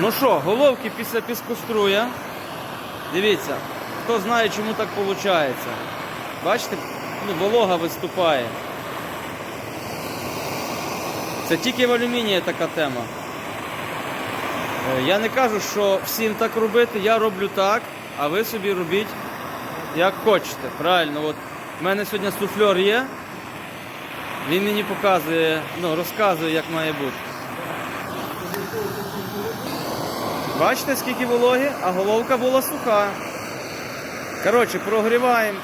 Ну що, головки після піскоструя. Дивіться, хто знає, чому так виходить. Бачите, ну, волога виступає. Це тільки в алюмінії така тема. Е, Я не кажу, що всім так робити, я роблю так, а ви собі робіть як хочете. Правильно, от в мене сьогодні суфльор є. Він мені показує, ну, розказує, як має бути. Бачите, скільки вологи, а головка була суха. Коротше, прогріваємо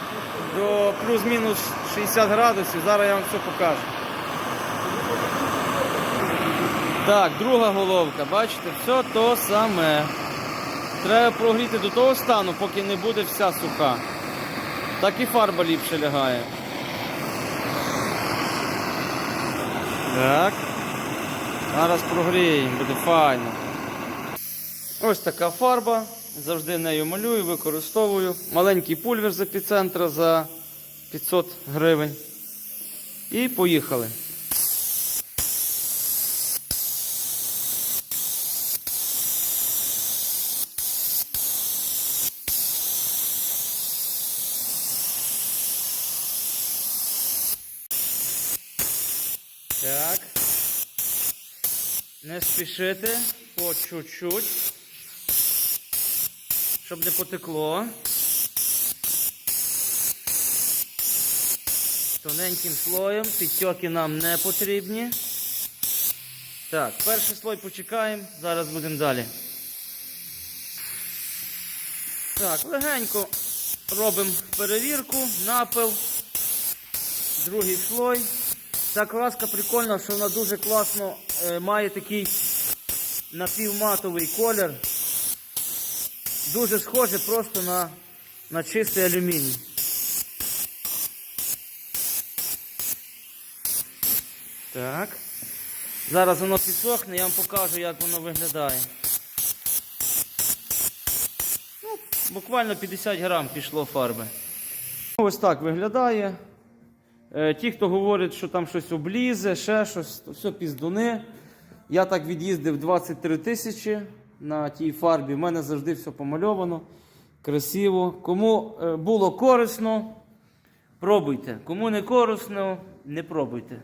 до плюс-мінус 60 градусів. Зараз я вам все покажу. Так, друга головка, бачите, все то саме. Треба прогріти до того стану, поки не буде вся суха. Так і фарба ліпше лягає. Так. Зараз прогріємо, буде файно. Ось така фарба. Завжди нею малюю, використовую. Маленький пульвер з епіцентра за 500 гривень. І поїхали. Так. Не спішити по чуть-чуть, щоб не потекло. Тоненьким слоєм, підтьоки нам не потрібні. Так, перший слой почекаємо, зараз будемо далі. Так, легенько робимо перевірку, напил, другий слой. Ця краска прикольна, що вона дуже класно е, має такий напівматовий колір. Дуже схоже просто на, на чистий алюміній. Так. Зараз воно підсохне, я вам покажу, як воно виглядає. Ну, буквально 50 грам пішло фарби. Ось так виглядає. Е, Ті, хто говорить, що там щось облізе, ще щось, то все піздуни. Я так від'їздив 23 тисячі на тій фарбі. У мене завжди все помальовано, красиво. Кому е, було корисно, пробуйте. Кому не корисно, не пробуйте.